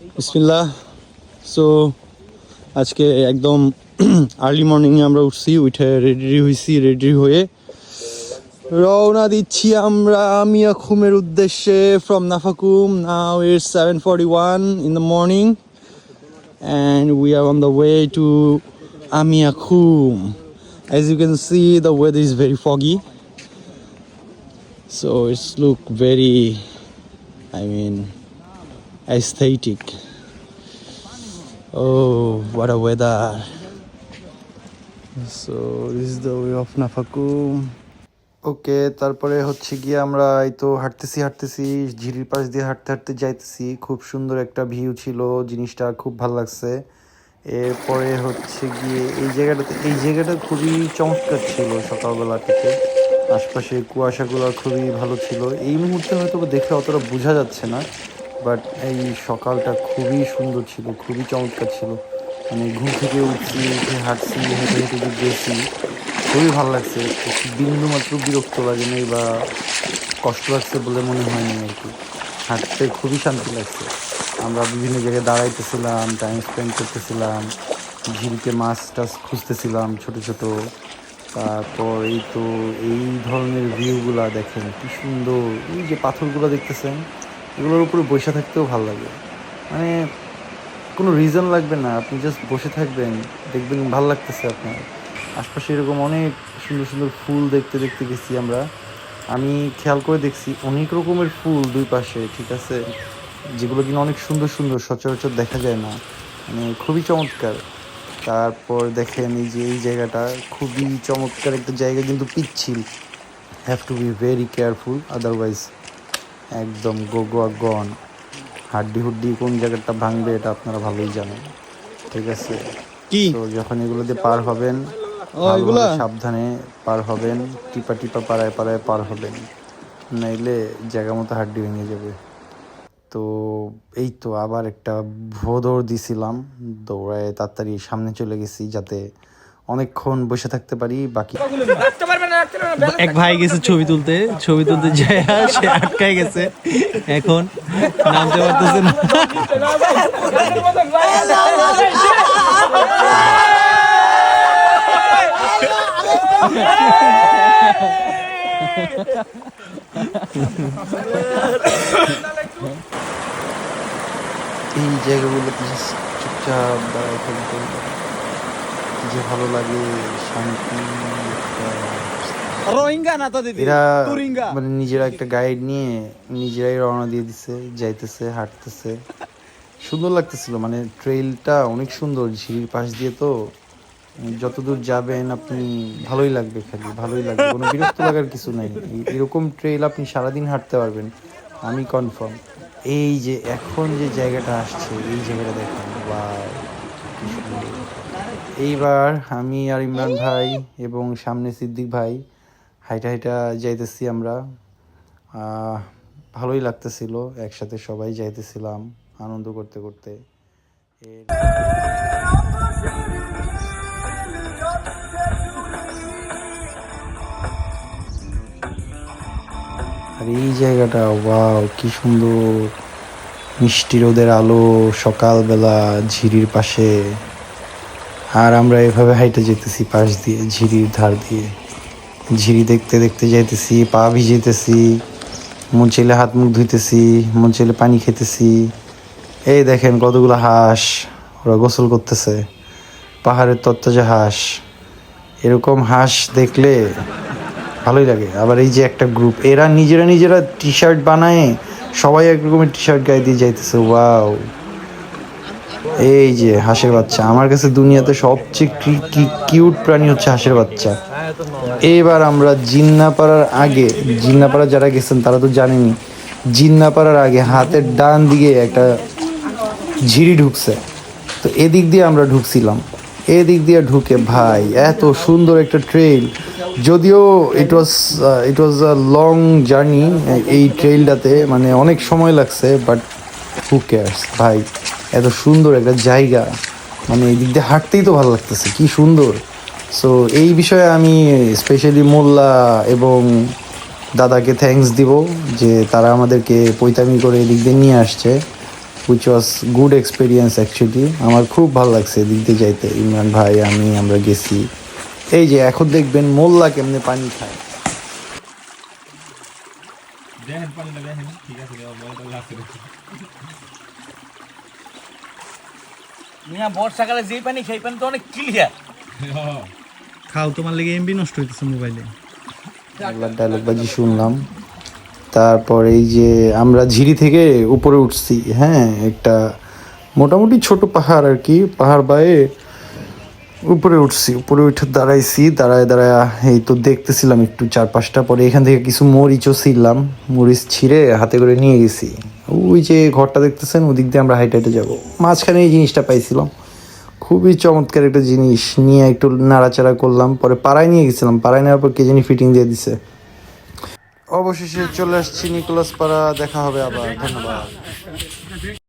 বিসমিল্লাহ সো আজকে একদম আর্লি মর্নিংয়ে আমরা উঠছি উঠে রেডি হয়েছি রেডি হয়ে রওনা দিচ্ছি আমরা মিয়াখুমের উদ্দেশ্যে from Nafakum now it's seven forty one in the morning and we are on the way to Amiakum. As you can see, the weather is very foggy, so it's look very, I mean, aesthetic. Oh, what a weather! So this is the way of Nafakum. Okay তারপরে হচ্ছে গিয়ে আমরা এই তো হাঁটতেছি হাঁটতেছি ঝিরির পাশ দিয়ে হাঁটতে হাঁটতে যাইতেছি খুব সুন্দর একটা ভিউ ছিল জিনিসটা খুব ভালো লাগছে এরপরে হচ্ছে গিয়ে এই জায়গাটাতে এই জায়গাটা খুবই চমৎকার ছিল সকালবেলা থেকে আশপাশে কুয়াশাগুলো খুবই ভালো ছিল এই মুহূর্তে হয়তো দেখে অতটা বোঝা যাচ্ছে না বাট এই সকালটা খুবই সুন্দর ছিল, খুবই চমৎকার ছিল। মানে ঘুম থেকে উঠছি, উঠে হাঁটছি, হেঁটে হেঁটে যে গেছি, খুবই ভালো লাগছে। বিন্দু মাত্র বিরক্ত লাগেনি বা কষ্ট লাগছে বলে মনে হয়নি আর কি। হাঁটতে খুবই শান্তি লাগছে। আমরা বিভিন্ন জায়গায় দাঁড়াইতেছিলাম টাইম স্পেন্ড করতেছিলাম ঝিলকে মাছ টাছ খুঁজতেছিলাম ছোট ছোট। তারপর এই তো এই ধরনের ভিউগুলা দেখেন, কি সুন্দর। এই যে পাথরগুলো দেখতেছেন এগুলোর উপরে বসে থাকতেও ভালো লাগে। মানে কোনো রিজন লাগবে না, আপনি জাস্ট বসে থাকবেন, দেখবেন ভালো লাগতেছে আপনার। আশপাশে এরকম অনেক সুন্দর সুন্দর ফুল দেখতে দেখতে গেছি আমরা। আমি খেয়াল করে দেখছি অনেক রকমের ফুল দুই পাশে, ঠিক আছে? যেগুলো কিনা অনেক সুন্দর সুন্দর, সচরাচর দেখা যায় না। মানে খুবই চমৎকার। তারপর দেখেন এই যে, এই জায়গাটা খুবই চমৎকার একটা জায়গা, কিন্তু পিচ্ছিল। Have to be very careful otherwise একদম গো গোয়া গন হাড্ডি হুড্ডি কোন জায়গাটা ভাঙবে এটা আপনারা ভালোই জানেন। ঠিক আছে? কি? তো যখন এগুলো দিয়ে পার হবেন সাবধানে পার হবেন টিপা টিপা পাড়ায় পাড়ায় পার হবেন। নাইলে জায়গা মতো হাড্ডি ভেঙে যাবে। তো এই তো আবার একটা ভোদৌড় দিছিলাম দৌড়ায় তাড়াতাড়ি সামনে চলে গেছি যাতে অনেকক্ষণ বসে থাকতে পারি বাকি এক ভাই গেছে ছবি তুলতে ছবি তুলতে যায় সে আটকায় গেছে। এখন নামতে পারতেছে না। এই জায়গাগুলোতে চুপচাপ দাঁড়ায় থাকতে কি যে ভালো লাগে শান্তি রোহিঙ্গা না তো দিদি? এরা মানে নিজেরা একটা গাইড নিয়ে নিজেরাই রওনা দিয়ে দিছে যাইতেছে হাঁটতেছে। সুন্দর লাগতেছিল মানে ট্রেইলটা অনেক সুন্দর ঝিরির পাশ দিয়ে তো যতদূর যাবেন আপনি ভালোই লাগবে খালি ভালোই লাগবে। কোনো বিরক্ত লাগার কিছু নাই। এরকম ট্রেইল আপনি সারাদিন হাঁটতে পারবেন আমি কনফার্ম এই যে এখন যে জায়গাটা আসছে এই জায়গাটা দেখেন বা এইবার আমি আর ইমরান ভাই এবং সামনে সিদ্দিক ভাই হাইটা হাইটা যাইতেছি আমরা। ভালোই লাগতেছিল, একসাথে সবাই যাইতেছিলাম আনন্দ করতে করতে। আর এই জায়গাটা, ওয়াও, কি সুন্দর। মিষ্টি রোদের আলো, সকালবেলা ঝিরির পাশে। আর আমরা এভাবে হাইটে যেতেছি, পাশ দিয়ে, ঝিরির ধার দিয়ে। ঝিরি দেখতে দেখতে যাইতেছি, পা ভিজেতেছি, মন হাত মুখ ধুইতেছি, মন পানি খেতেছি। এই দেখেন কতগুলো হাঁস, ওরা গোসল করতেছে, পাহাড়ের তত্ত্বজা হাঁস এরকম হাঁস দেখলে ভালোই লাগে। আবার এই যে একটা গ্রুপ এরা নিজেরা নিজেরা টি শার্ট বানায়, সবাই এক রকমের টি শার্ট গায়ে দিয়ে যাইতেছে। ওয়াও এই যে হাঁসের বাচ্চা, আমার কাছে দুনিয়াতে সবচেয়ে কিউট প্রাণী হচ্ছে হাঁসের বাচ্চা। এবার আমরা জিন্নাপাড়ার আগে, জিন্নাপাড়া যারা গেছেন তারা তো জানেনি জিন্নাপাড়ার আগে হাতের ডান দিকে একটা ঝিরি ঢুকছে। তো এদিক দিয়ে আমরা ঢুকছিলাম। এদিক দিয়ে ঢুকে ভাই, এত সুন্দর একটা ট্রেইল। যদিও ইট ওয়াজ ইট ওয়াজ আ লং জার্নি এই ট্রেলটাতে মানে অনেক সময় লাগছে বাট হু কেয়ার্স ভাই, এত সুন্দর একটা জায়গা। মানে এই দিক দিয়ে হাঁটতেই তো ভালো লাগতেছে, কি সুন্দর। সো এই বিষয়ে আমি স্পেশালি মোল্লা এবং দাদাকে থ্যাঙ্কস দিব যে তারা আমাদেরকে পৈতামি করে এদিক দিয়ে নিয়ে আসছে which was good experience actually আমার খুব ভালো লাগছে এদিক দিয়ে যাইতে। ইমরান ভাই, আমি, আমরা গেছি। এই যে, এখন দেখবেন মোল্লা কেমনে পানি খায়। মিয়া বর্ষাকালে যেই পানি সেই পানি তো অনেক ক্লিয়ার খাও তোমার লেগে এমবি নষ্ট হইতেছে মোবাইলে ডায়লগ বাজি শুনলাম। তারপর এই যে আমরা ঝিরি থেকে উপরে উঠছি হ্যাঁ একটা মোটামুটি ছোট পাহাড় আর কি পাহাড় বায়ে উপরে উঠছি, উপরে উঠে দাঁড়াইছি, দাঁড়ায় দাঁড়ায়, এই তো দেখতেছিলাম একটু চারপাশটা, পরে এখান থেকে কিছু মরিচও ছিলাম মরিচ ছিঁড়ে হাতে করে নিয়ে গেছি। ওই যে ঘরটা দেখতেছেন, ওদিক দিয়ে আমরা হাইটে হাইটে যাব। মাঝখানে এই জিনিসটা পাইছিলাম। খুবই চমৎকার একটা জিনিস, নিয়ে একটু নাড়াচাড়া করলাম, পরে পাড়ায় নিয়ে গেছিলাম, পাড়ায় নেওয়ার পর কে জানি ফিটিং দিয়ে দিছে। অবশেষে চলে আসছি নিকোলাস পাড়া, দেখা হবে আবার, ধন্যবাদ।